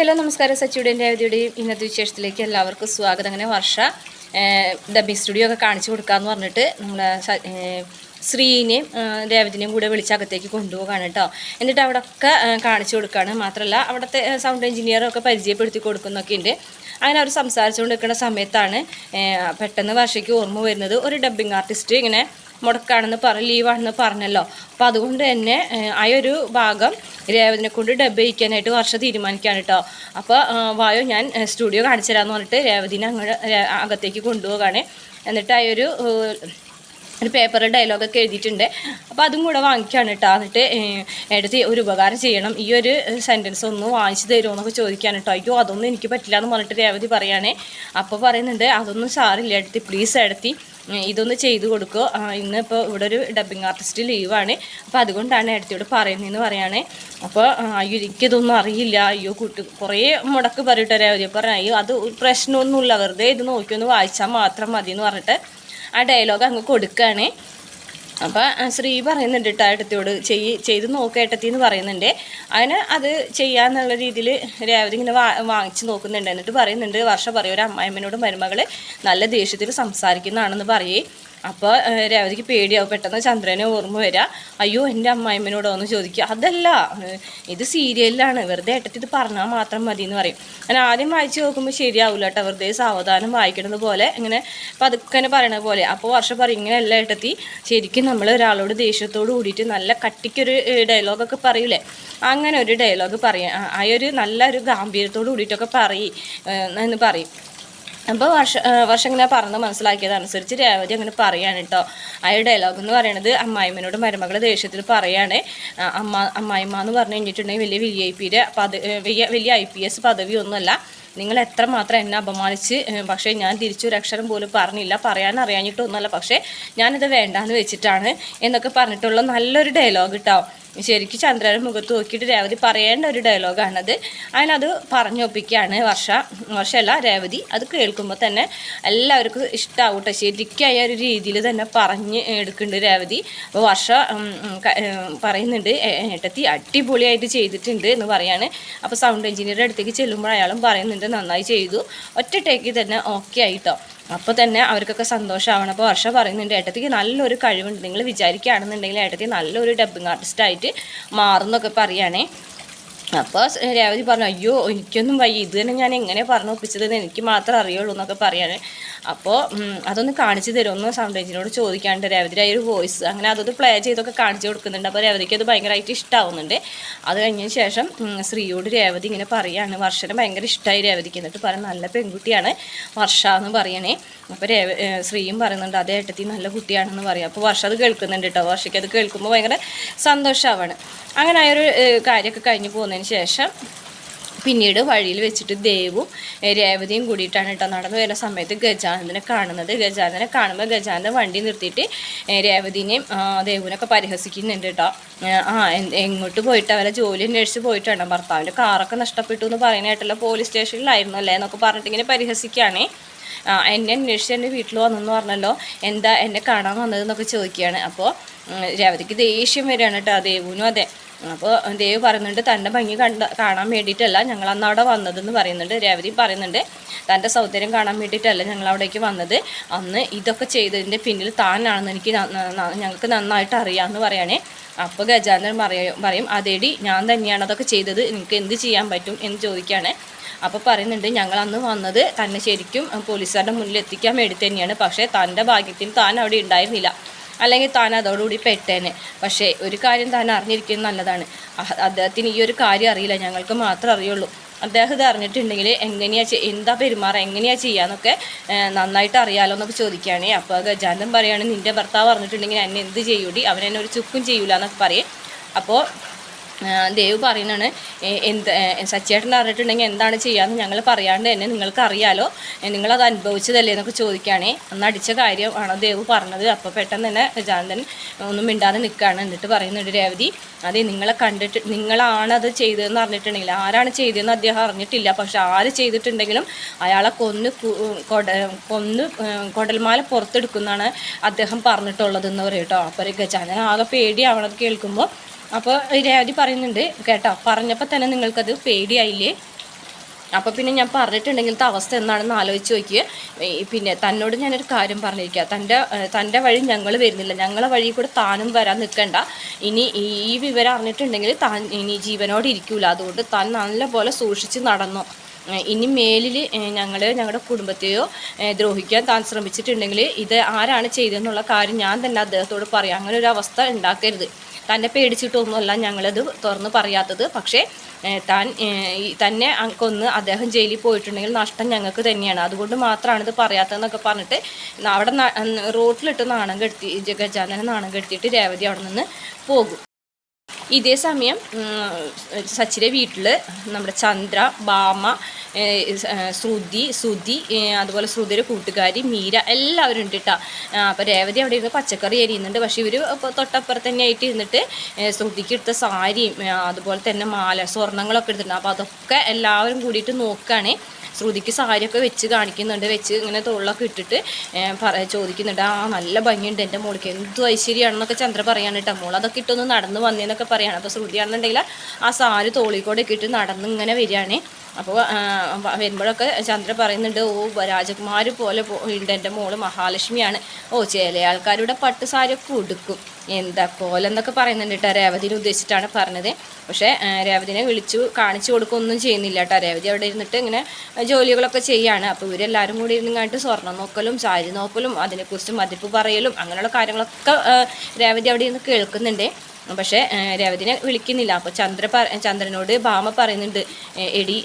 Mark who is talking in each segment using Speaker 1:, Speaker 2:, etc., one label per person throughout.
Speaker 1: Hello നമസ്കാരം. സച്ചിയുടെയും രേവതിയുടെയും ഇന്നത്തെ വിശേഷത്തിലേക്ക് എല്ലാവർക്കും സ്വാഗതം. അങ്ങനെ വർഷ ഡബിങ് സ്റ്റുഡിയോ ഒക്കെ കാണിച്ചു കൊടുക്കാമെന്ന് പറഞ്ഞിട്ട് നമ്മളെ ശ്രീനെയും രേവതിനെയും കൂടെ വിളിച്ചകത്തേക്ക് കൊണ്ടുപോകാണ് കേട്ടോ. എന്നിട്ട് അവിടെ ഒക്കെ കാണിച്ചു കൊടുക്കുകയാണ് മാത്രമല്ല അവിടുത്തെ സൗണ്ട് എഞ്ചിനീയറൊക്കെ പരിചയപ്പെടുത്തി കൊടുക്കുന്നൊക്കെ ഉണ്ട്. അങ്ങനെ അവർ സംസാരിച്ചുകൊണ്ട് നിൽക്കുന്ന സമയത്താണ് പെട്ടെന്ന് വർഷയ്ക്ക് ഓർമ്മ വരുന്നത് ഒരു ഡബ്ബിങ് ആർട്ടിസ്റ്റ് ഇങ്ങനെ മുടക്കാണെന്ന് പറ ലീവാണെന്ന് പറഞ്ഞല്ലോ. അപ്പോൾ അതുകൊണ്ട് തന്നെ ആ ഒരു ഭാഗം രേവതിനെ കൊണ്ട് ഡബ് ചെയ്യിക്കാനായിട്ട് വർഷം തീരുമാനിക്കുകയാണ് കേട്ടോ അപ്പോൾ വായോ ഞാൻ സ്റ്റുഡിയോ കാണിച്ചു തരാമെന്ന് പറഞ്ഞിട്ട് രേവതിനെ അങ്ങോട്ട് അകത്തേക്ക് കൊണ്ടുപോകുകയാണ് എന്നിട്ട് ആ ഒരു ഒരു പേപ്പറിൽ ഡയലോഗൊക്കെ എഴുതിയിട്ടുണ്ട്. അപ്പോൾ അതും കൂടെ വാങ്ങിക്കുകയാണ് കേട്ടോ എന്നിട്ട് എടുത്ത് ഒരു ഉപകാരം ചെയ്യണം. ഈ ഒരു സെന്റൻസ് ഒന്ന് വാങ്ങിച്ചു തരുമോ എന്നൊക്കെ ചോദിക്കാൻ കേട്ടോ അയ്യോ അതൊന്നും എനിക്ക് പറ്റില്ല എന്ന് പറഞ്ഞിട്ട് രേവതി പറയുകയാണേ അപ്പോൾ പറയുന്നുണ്ട് അതൊന്നും സാറില്ല എടുത്തി പ്ലീസ് എടുത്തി ഇതൊന്ന് ചെയ്തു കൊടുക്കുക ഇന്ന് ഇപ്പോൾ ഇവിടെ ഒരു ഡബ്ബിംഗ് ആർട്ടിസ്റ്റ് ലീവാണ് അപ്പോൾ അതുകൊണ്ടാണ് എടുത്തിയോട് പറയുന്നതെന്ന് പറയുകയാണേ അപ്പോൾ അയ്യോ എനിക്കിതൊന്നും അറിയില്ല. അയ്യോ കുട്ടി കുറേ മുടക്ക് പറയട്ടെ രേവതി. പറഞ്ഞു അയ്യോ അത് പ്രശ്നമൊന്നുമില്ല. വെറുതെ ഇത് നോക്കിയൊന്ന് വായിച്ചാൽ മാത്രം മതി എന്ന് പറഞ്ഞിട്ട് ആ ഡയലോഗ് അങ്ങ് കൊടുക്കുകയാണ്. അപ്പോൾ ശ്രീ പറയുന്നുണ്ട് കേട്ടോ ഏട്ടത്തിയോട് ചെയ്യ് ചെയ്ത് നോക്ക് ഏട്ടത്തി എന്ന് പറയുന്നുണ്ട്. അതിന് അത് ചെയ്യാന്നുള്ള രീതിയിൽ രേവതി ഇങ്ങനെ വാ വാങ്ങിച്ച് നോക്കുന്നുണ്ട്. എന്നിട്ട് പറയുന്നുണ്ട് വർഷ പറയും ഒരു അമ്മായിമ്മനോട് മരുമകൾ നല്ല ദേഷ്യത്തിൽ സംസാരിക്കുന്നതാണെന്ന് പറയേ. അപ്പോൾ രേവതിക്ക് പേടിയാവും. പെട്ടെന്ന് ചന്ദ്രനെ ഓർമ്മ വരിക അയ്യോ എന്റെ അമ്മായിമ്മനോടോ ഒന്ന് ചോദിക്കുക. അതല്ല ഇത് സീരിയലിലാണ്. വെറുതെ ഏട്ടത്തി ഇത് പറഞ്ഞാൽ മാത്രം മതി എന്ന് പറയും. ഞാൻ ആദ്യം വായിച്ച് നോക്കുമ്പോൾ ശരിയാവില്ല കേട്ടോ വെറുതെ സാവധാനം വായിക്കണത് പോലെ ഇങ്ങനെ പതുക്കനെ പറയണ പോലെ. അപ്പോൾ വർഷം പറയും ഇങ്ങനെയല്ല ഏട്ടത്തി. ശരിക്കും നമ്മൾ ഒരാളോട് ദേഷ്യത്തോട് കൂടിയിട്ട് നല്ല കട്ടിക്കൊരു ഡയലോഗൊക്കെ പറയൂലേ? അങ്ങനെ ഒരു ഡയലോഗ് പറയാം. ആ ഒരു നല്ല ഒരു ഗാംഭീര്യത്തോട് കൂടിയിട്ടൊക്കെ പറയും എന്ന് പറയും. അപ്പോൾ വർഷ ആ, വർഷം ഇങ്ങനെ പറഞ്ഞ് മനസ്സിലാക്കിയതനുസരിച്ച് രേവതി അങ്ങനെ പറയാണ് കേട്ടോ ആ ഡയലോഗ് എന്ന് പറയുന്നത് അമ്മായിമ്മനോട് മരുമകൾ ദേഷ്യത്തിൽ പറയാണ്. അമ്മ അമ്മായിമ്മ എന്ന് പറഞ്ഞു കഴിഞ്ഞിട്ടുണ്ടെങ്കിൽ വലിയ വി ഐ പിയുടെ പദ വലിയ വലിയ ഐ പി എസ് പദവിയൊന്നുമല്ല നിങ്ങൾ എത്ര മാത്രം എന്നെ അപമാനിച്ച് പക്ഷേ ഞാൻ തിരിച്ചൊരക്ഷരം പോലും പറഞ്ഞില്ല. പറയാൻ അറിയാഞ്ഞിട്ടൊന്നുമല്ല. പക്ഷേ ഞാനിത് വേണ്ടാന്ന് വെച്ചിട്ടാണ് എന്നൊക്കെ പറഞ്ഞിട്ടുള്ള നല്ലൊരു ഡയലോഗ് കേട്ടോ ശരിക്കും ചന്ദ്രയുടെ മുഖത്ത് നോക്കിയിട്ട് രേവതി പറയേണ്ട ഒരു ഡയലോഗാണത്. അതിനത് പറഞ്ഞൊപ്പിക്കുകയാണ് വർഷ. വർഷമല്ല രേവതി. അത് കേൾക്കുമ്പോൾ തന്നെ എല്ലാവർക്കും ഇഷ്ടമാവും കേട്ടോ ശരിക്കും ആ ഒരു രീതിയിൽ തന്നെ പറഞ്ഞ് എടുക്കുന്നുണ്ട് രേവതി. അപ്പോൾ വർഷ പറയുന്നുണ്ട് "ഏ- ഏട്ടത്തി അടിപൊളിയായിട്ട് ചെയ്തിട്ടുണ്ട് എന്ന് പറയാണ്. അപ്പോൾ സൗണ്ട് എഞ്ചിനീയറുടെ അടുത്തേക്ക് ചെല്ലുമ്പോൾ അയാളും പറയുന്നുണ്ട് നന്നായി ചെയ്തു. ഒറ്റ ടേക്കിൽ തന്നെ ഓക്കെ ആയിട്ടോ അപ്പോൾ തന്നെ അവർക്കൊക്കെ സന്തോഷമാവണം അപ്പോൾ വർഷ പറയുന്നുണ്ട് ഏട്ടത്തിക്ക് നല്ലൊരു കഴിവുണ്ട്. നിങ്ങൾ വിചാരിക്കുകയാണെന്നുണ്ടെങ്കിൽ ഏട്ടത്തി നല്ലൊരു ഡബ്ബിങ് ആർട്ടിസ്റ്റായിട്ട് മാറുന്നൊക്കെ പറയുകയാണേ അപ്പോൾ രേവതി പറഞ്ഞു അയ്യോ എനിക്കൊന്നും വയ്യ. ഇത് തന്നെ ഞാൻ എങ്ങനെ പറഞ്ഞു ഒപ്പിച്ചതെന്ന് എനിക്ക് മാത്രം അറിയുള്ളൂ എന്നൊക്കെ പറയാണ്. അപ്പോൾ അതൊന്ന് കാണിച്ചു തരുമെന്ന് സൗണ്ട് എഞ്ചിനോട് ചോദിക്കാണ്ട് രേവതിയുടെ ഒരു വോയിസ് അങ്ങനെ അതൊന്ന് പ്ലേ ചെയ്തൊക്കെ കാണിച്ചു കൊടുക്കുന്നുണ്ട്. അപ്പോൾ രവതിക്ക് അത് ഭയങ്കരമായിട്ട് ഇഷ്ടമാവുന്നുണ്ട് അത് കഴിഞ്ഞതിന് ശേഷം ശ്രീയോട് രേവതി ഇങ്ങനെ പറയാണ്. വർഷനെ ഭയങ്കര ഇഷ്ടമായി രേവതിക്ക്. എന്നിട്ട് പറയും നല്ല പെൺകുട്ടിയാണ് വർഷ എന്ന് പറയണേ. അപ്പോൾ രേവ ശ്രീയും പറയുന്നുണ്ട് അതേ ഏട്ടത്തി നല്ല കുട്ടിയാണെന്ന് പറയും. അപ്പോൾ വർഷ അത് കേൾക്കുന്നുണ്ട് കേട്ടോ. വർഷയ്ക്ക് അത് കേൾക്കുമ്പോൾ ഭയങ്കര സന്തോഷമാവാണ് അങ്ങനെ ആ ഒരു കാര്യമൊക്കെ കഴിഞ്ഞ് പോകുന്നതിന് ശേഷം പിന്നീട് വഴിയിൽ വെച്ചിട്ട് ദേവും രേവതിയും കൂടിയിട്ടാണ് കേട്ടോ നടന്നു വരുന്ന സമയത്ത് ഗജാനന്ദനെ കാണുന്നത്. ഗജാനന്ദനെ കാണുമ്പോൾ ഗജാനന്ദൻ വണ്ടി നിർത്തിയിട്ട് രേവതിനെയും ദേവിനൊക്കെ പരിഹസിക്കുന്നുണ്ട് കേട്ടോ. ആ എങ്ങോട്ട് പോയിട്ട് അവരെ ജോലി അന്വേഷിച്ച് പോയിട്ടാണ് ഭർത്താവിന്റെ കാറൊക്കെ നഷ്ടപ്പെട്ടു എന്ന് പറയുന്നതായിട്ടല്ലോ പോലീസ് സ്റ്റേഷനിലായിരുന്നു അല്ലേ എന്നൊക്കെ പറഞ്ഞിട്ട് ഇങ്ങനെ പരിഹസിക്കുകയാണേ. എന്നെ അന്വേഷിച്ച് എന്റെ വീട്ടിൽ വന്നെന്ന് പറഞ്ഞല്ലോ. എന്താ എന്നെ കാണാൻ വന്നതെന്നൊക്കെ ചോദിക്കുകയാണ്. അപ്പോൾ രേവതിക്ക് ദേഷ്യം വരികയാണ് കേട്ടോ. ദേവുനും അതെ. അപ്പോൾ ദേവ് പറയുന്നുണ്ട് തന്റെ ഭംഗി കണ്ട കാണാൻ വേണ്ടിയിട്ടല്ല ഞങ്ങൾ അന്ന് അവിടെ വന്നതെന്ന് പറയുന്നുണ്ട്. രേവതി പറയുന്നുണ്ട് തന്റെ സൗന്ദര്യം കാണാൻ വേണ്ടിയിട്ടല്ല ഞങ്ങൾ അവിടേക്ക് വന്നത്. അന്ന് ഇതൊക്കെ ചെയ്തതിന്റെ പിന്നിൽ താനാണെന്ന് എനിക്ക് ഞങ്ങൾക്ക് നന്നായിട്ട് അറിയാമെന്ന് പറയണേ. അപ്പോൾ ഗജാനൻ പറയും പറയും അതേടി ഞാൻ തന്നെയാണ് അതൊക്കെ ചെയ്തത്. നിങ്ങൾക്ക് എന്ത് ചെയ്യാൻ പറ്റും? എന്ന് ചോദിക്കുകയാണ്. അപ്പോൾ പറയുന്നുണ്ട് ഞങ്ങൾ അന്ന് വന്നത് തന്നെ ശരിക്കും പോലീസുകാരുടെ മുന്നിൽ എത്തിക്കാൻ വേണ്ടി തന്നെയാണ്. പക്ഷേ തന്റെ ഭാഗ്യത്തിന് താൻ അവിടെ ഉണ്ടായിരുന്നില്ല. അല്ലെങ്കിൽ താൻ അതോടുകൂടി പെട്ടേനെ. പക്ഷേ ഒരു കാര്യം താൻ അറിഞ്ഞിരിക്കുന്നത് നല്ലതാണ്. അദ്ദേഹത്തിന് ഈ ഒരു കാര്യം അറിയില്ല. ഞങ്ങൾക്ക് മാത്രമേ അറിയുള്ളൂ. അദ്ദേഹം ഇത് അറിഞ്ഞിട്ടുണ്ടെങ്കിൽ എങ്ങനെയാ എന്താ പെരുമാറുക എങ്ങനെയാ ചെയ്യാന്നൊക്കെ നന്നായിട്ട് അറിയാലോ എന്നൊക്കെ ചോദിക്കുകയാണേ. അപ്പോൾ ഗജാന്തൻ പറയുകയാണ് നിന്റെ ഭർത്താവ് അറിഞ്ഞിട്ടുണ്ടെങ്കിൽ എന്നെ എന്ത് ചെയ്യൂടി? അവൻ എന്നെ ഒരു ചുക്കും ചെയ്യൂല എന്നൊക്കെ പറയും. അപ്പോൾ ദേവ് പറയുന്നതാണ് "എ- എന്ത് എ, സച്ചിയേട്ടൻ അറിഞ്ഞിട്ടുണ്ടെങ്കിൽ എന്താണ് ചെയ്യാമെന്ന് ഞങ്ങൾ പറയാണ്ട് തന്നെ നിങ്ങൾക്ക് അറിയാലോ നിങ്ങളത് അനുഭവിച്ചതല്ലേ എന്നൊക്കെ ചോദിക്കുകയാണേ. അന്ന് അടിച്ച കാര്യമാണ് ദേവ് പറഞ്ഞത്? അപ്പോൾ പെട്ടെന്ന് തന്നെ ഗജാനന്ദൻ ഒന്നും മിണ്ടാതെ നിൽക്കുകയാണ്. എന്നിട്ട് പറയുന്നുണ്ട് രേവതി അതെ നിങ്ങളെ കണ്ടിട്ട് നിങ്ങളാണത് ചെയ്തതെന്ന് അറിഞ്ഞിട്ടുണ്ടെങ്കിൽ ആരാണ് ചെയ്തതെന്ന് അദ്ദേഹം അറിഞ്ഞിട്ടില്ല. പക്ഷെ ആര് ചെയ്തിട്ടുണ്ടെങ്കിലും അയാളെ കൊന്ന് കൊട കൊന്ന് കൊടൽമാല പുറത്തെടുക്കുന്നതാണ് അദ്ദേഹം പറഞ്ഞിട്ടുള്ളതെന്ന് പറയും കേട്ടോ. അപ്പോൾ ഗജാനൻ ആകെ പേടിയാവണത് കേൾക്കുമ്പോൾ അപ്പോൾ രേവതി പറയുന്നുണ്ട് കേട്ടോ പറഞ്ഞപ്പോൾ തന്നെ നിങ്ങൾക്കത് പേടിയായില്ലേ? അപ്പോൾ പിന്നെ ഞാൻ പറഞ്ഞിട്ടുണ്ടെങ്കിലത്തെ അവസ്ഥ എന്താണെന്ന് ആലോചിച്ച് നോക്കിയേ. പിന്നെ തന്നോട് ഞാനൊരു കാര്യം പറഞ്ഞിരിക്കുക തന്റെ തന്റെ വഴി ഞങ്ങൾ വരുന്നില്ല. ഞങ്ങളെ വഴി കൂടെ താനും വരാൻ നിൽക്കണ്ട ഇനി ഈ വിവരം അറിഞ്ഞിട്ടുണ്ടെങ്കിൽ താൻ ഇനി ജീവനോടെ ഇരിക്കൂല. അതുകൊണ്ട് താൻ നല്ലപോലെ സൂക്ഷിച്ച് നടന്നു. ഇനി മേലിൽ ഞങ്ങൾ ഞങ്ങളുടെ കുടുംബത്തെയോ ദ്രോഹിക്കാൻ താൻ ശ്രമിച്ചിട്ടുണ്ടെങ്കിൽ ഇത് ആരാണ് ചെയ്തതെന്നുള്ള കാര്യം ഞാൻ തന്നെ അദ്ദേഹത്തോട് പറയാം. അങ്ങനെ ഒരു അവസ്ഥ ഉണ്ടാക്കരുത്. തന്നെ പേടിച്ചിട്ടൊന്നുമല്ല ഞങ്ങളത് തുറന്ന് പറയാത്തത്. പക്ഷേ താൻ തന്നെ കൊന്ന് അദ്ദേഹം ജയിലിൽ പോയിട്ടുണ്ടെങ്കിൽ നഷ്ടം ഞങ്ങൾക്ക് തന്നെയാണ്. അതുകൊണ്ട് മാത്രമാണ് ഇത് പറയാത്തതെന്നൊക്കെ പറഞ്ഞിട്ട് അവിടെ റോട്ടിലിട്ട് നാണം കെടുത്തി ഗജാനനെ നാണം കെടുത്തിയിട്ട് രേവതി അവിടെ നിന്ന് പോകും. ഇതേ സമയം സച്ചിന്റെ വീട്ടിൽ നമ്മുടെ ചന്ദ്ര ബാമ ശ്രുതി ശ്രുതി അതുപോലെ ശ്രുതിയുടെ കൂട്ടുകാരി മീര എല്ലാവരും ഉണ്ട് കേട്ടോ അപ്പോൾ രേവതി അവിടെ ഇരുന്ന് പച്ചക്കറി എരിയുന്നുണ്ട് പക്ഷേ ഇവർ ഇപ്പോൾ തൊട്ടപ്പുറത്ത് തന്നെ ആയിട്ട് ഇരുന്നിട്ട് ശ്രുതിക്ക് എടുത്ത സാരിയും അതുപോലെ തന്നെ മാല സ്വർണങ്ങളൊക്കെ എടുത്തിട്ടുണ്ട്. അപ്പോൾ അതൊക്കെ എല്ലാവരും കൂടിയിട്ട് നോക്കുകയാണ് ശ്രുതിക്ക് സാരിയൊക്കെ വെച്ച് കാണിക്കുന്നുണ്ട്. വെച്ച് ഇങ്ങനെ തോളിലൊക്കെ ഇട്ടിട്ട് പറ ചോദിക്കുന്നുണ്ട്. ആ നല്ല ഭംഗിയുണ്ട് എന്റെ മോൾക്ക്. എന്തു ഐശ്വര്യമാണെന്നൊക്കെ ചന്ദ്ര പറയാണ് കേട്ടോ മോൾ അതൊക്കെ ഇട്ടൊന്ന് നടന്ന് വന്നേന്നൊക്കെ പറയാണ്. അപ്പോൾ ശ്രുതിയാണെന്നുണ്ടെങ്കിൽ ആ സാരി തോളിക്കൂടെ ഒക്കെ ഇട്ട് നടന്ന് ഇങ്ങനെ വരികയാണ്. അപ്പോൾ വരുമ്പോഴൊക്കെ ചന്ദ്ര പറയുന്നുണ്ട് ഓ രാജകുമാർ പോലെ പോയിട്ടുണ്ട് എന്റെ മോൾ മഹാലക്ഷ്മിയാണ്. ഓ ചില ആൾക്കാരുടെ പട്ട് സാരിയൊക്കെ ഉടുക്കും. എന്താ കോലെന്നൊക്കെ പറയുന്നുണ്ട് കേട്ടോ രേവതിനെ ഉദ്ദേശിച്ചിട്ടാണ് പറഞ്ഞത്. പക്ഷേ രേവതിനെ വിളിച്ചു കാണിച്ചു കൊടുക്കുകയൊന്നും ചെയ്യുന്നില്ല കേട്ടോ രേവതി അവിടെ ഇരുന്നിട്ട് ഇങ്ങനെ ജോലികളൊക്കെ ചെയ്യാണ്. അപ്പോൾ ഇവരെല്ലാവരും കൂടി ഇരുന്നിങ്ങാണ്ട് സ്വർണം നോക്കലും സാരി നോക്കലും അതിനെക്കുറിച്ച് മതിപ്പ് പറയലും അങ്ങനെയുള്ള കാര്യങ്ങളൊക്കെ രേവതി അവിടെ ഇരുന്ന് കേൾക്കുന്നുണ്ട്. പക്ഷേ രേവതിനെ വിളിക്കുന്നില്ല. അപ്പോൾ ചന്ദ്ര ചന്ദ്രനോട് ഭാമ പറയുന്നുണ്ട് എടി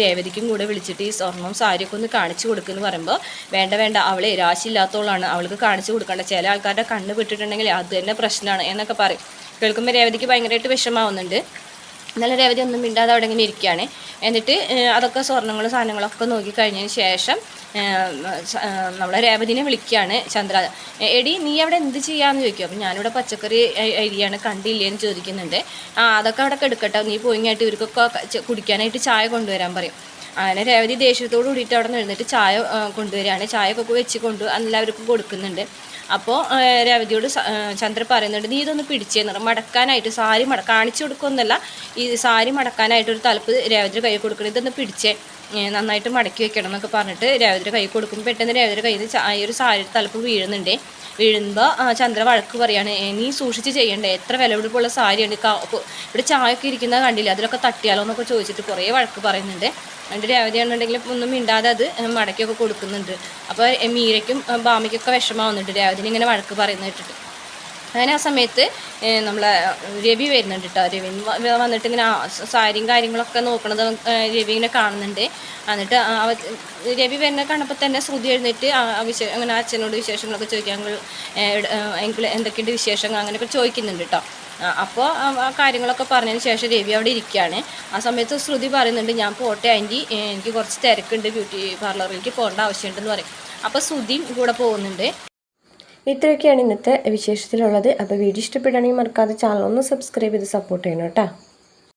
Speaker 1: രേവതിക്കും കൂടെ വിളിച്ചിട്ട് ഈ സ്വർണവും സാരിയൊക്കെ ഒന്ന് കാണിച്ചു കൊടുക്കുമെന്ന് പറയുമ്പോൾ വേണ്ട വേണ്ട അവളെ രാശിയില്ലാത്തവളാണ് അവൾക്ക് കാണിച്ചു കൊടുക്കേണ്ട. ചില ആൾക്കാരുടെ കണ്ണ് വിട്ടിട്ടുണ്ടെങ്കിൽ അത് തന്നെ പ്രശ്നമാണ് എന്നൊക്കെ പറയും. കേൾക്കുമ്പോൾ രേവതിക്ക് ഭയങ്കരമായിട്ട് വിഷമാവുന്നുണ്ട്. എന്നാലും രേവതി ഒന്നും മിണ്ടാതെ അവിടെ ഇങ്ങനെ ഇരിക്കുകയാണ്. എന്നിട്ട് അതൊക്കെ സ്വർണങ്ങളും സാധനങ്ങളൊക്കെ നോക്കി കഴിഞ്ഞതിന് ശേഷം നമ്മളെ രേവതിനെ വിളിക്കുകയാണ് ചന്ദ്ര. "എ- എടി നീ അവിടെ എന്ത് ചെയ്യാന്ന് ചോദിക്കും. അപ്പം ഞാനിവിടെ പച്ചക്കറി അരിയാണ് കണ്ടില്ലേന്ന് ചോദിക്കുന്നുണ്ട്. ആ അതൊക്കെ അവിടെ എടുക്കട്ടെ നീ പോയിങ്ങായിട്ട് ഇവർക്കൊക്കെ കുടിക്കാനായിട്ട് ചായ കൊണ്ടുവരാൻ പറയും. അങ്ങനെ രേവതി ദേഷ്യത്തോട് കൂടിയിട്ട് അവിടെ നിന്ന് എഴുന്നേറ്റ് ചായ കൊണ്ടുവരികയാണ്. ചായക്കൊക്കെ വെച്ച് കൊണ്ട് എല്ലാവർക്കും കൊടുക്കുന്നുണ്ട്. അപ്പോൾ രവതിയോട് ചന്ദ്ര പറയുന്നുണ്ട് നീ ഇതൊന്ന് പിടിച്ചേന്ന് മടക്കാനായിട്ട് സാരി മട കാണിച്ചു കൊടുക്കുമെന്നല്ല ഈ സാരി മടക്കാനായിട്ട് ഒരു തലപ്പ് രേവതിയുടെ കൈ കൊടുക്കണം ഇതൊന്ന് പിടിച്ചേ നന്നായിട്ട് മടക്കി വെക്കണം എന്നൊക്കെ പറഞ്ഞിട്ട് രേവതിയുടെ കൈ കൊടുക്കും. പെട്ടെന്ന് രേവതിയുടെ കയ്യിൽ നിന്ന് ഈ ഒരു സാരി തലപ്പ് വീഴുന്നുണ്ട്. വീഴുമ്പോൾ ചന്ദ്ര വഴക്ക് പറയാണ് നീ സൂക്ഷിച്ച് ചെയ്യണ്ടേ എത്ര വിലപിടിപ്പുള്ള സാരിയാണ് കാ- ഇപ്പൊ ഇവിടെ ചായൊക്കെ ഇരിക്കുന്നത് കണ്ടില്ല അതിലൊക്കെ തട്ടിയാലോ എന്നൊക്കെ ചോദിച്ചിട്ട് കുറേ വഴക്ക് പറയുന്നുണ്ട്. എന്നിട്ട് രേവതിയാണെന്നുണ്ടെങ്കിൽ ഒന്നും മിണ്ടാതെ അത് മടക്കിയൊക്കെ കൊടുക്കുന്നുണ്ട്. അപ്പോൾ മീരയ്ക്കും ബാമയ്ക്കൊക്കെ വിഷമാവുന്നുണ്ട് രേവതിന് ഇങ്ങനെ വഴക്ക് പറയുന്നത് കേട്ടിട്ട്. അങ്ങനെ ആ സമയത്ത് നമ്മളെ രവി വരുന്നുണ്ട് കേട്ടോ രവി വന്നിട്ട് ഇങ്ങനെ സാരിയും കാര്യങ്ങളൊക്കെ നോക്കണത് രവി ഇങ്ങനെ കാണുന്നുണ്ട്. എന്നിട്ട് അവ രവി വരുന്ന കണ്ടപ്പോൾ തന്നെ ശ്രുതി എഴുന്നേറ്റ് അങ്ങനെ അച്ഛനോട് വിശേഷങ്ങളൊക്കെ ചോദിക്കാൻ എന്തൊക്കെയുണ്ട് വിശേഷങ്ങൾ അങ്ങനെയൊക്കെ ചോദിക്കുന്നുണ്ട് കേട്ടോ അപ്പോൾ ആ കാര്യങ്ങളൊക്കെ പറഞ്ഞതിന് ശേഷം രവി അവിടെ ഇരിക്കുകയാണ്. ആ സമയത്ത് ശ്രുതി പറയുന്നുണ്ട് ഞാൻ പോട്ടെ ആന്റി എനിക്ക് കുറച്ച് തിരക്കുണ്ട് ബ്യൂട്ടി പാർലറിലേക്ക് പോകേണ്ട ആവശ്യമുണ്ടെന്ന് പറയും. അപ്പോൾ ശ്രുതിയും കൂടെ പോകുന്നുണ്ട്.
Speaker 2: ഇത്രയൊക്കെയാണ് ഇന്നത്തെ വിശേഷത്തിലുള്ളത്. അപ്പോൾ വീഡിയോ ഇഷ്ടപ്പെടുകയാണെങ്കിൽ മറക്കാതെ ചാനൽ ഒന്ന് സബ്സ്ക്രൈബ് ചെയ്ത് സപ്പോർട്ട് ചെയ്യണം കേട്ടോ.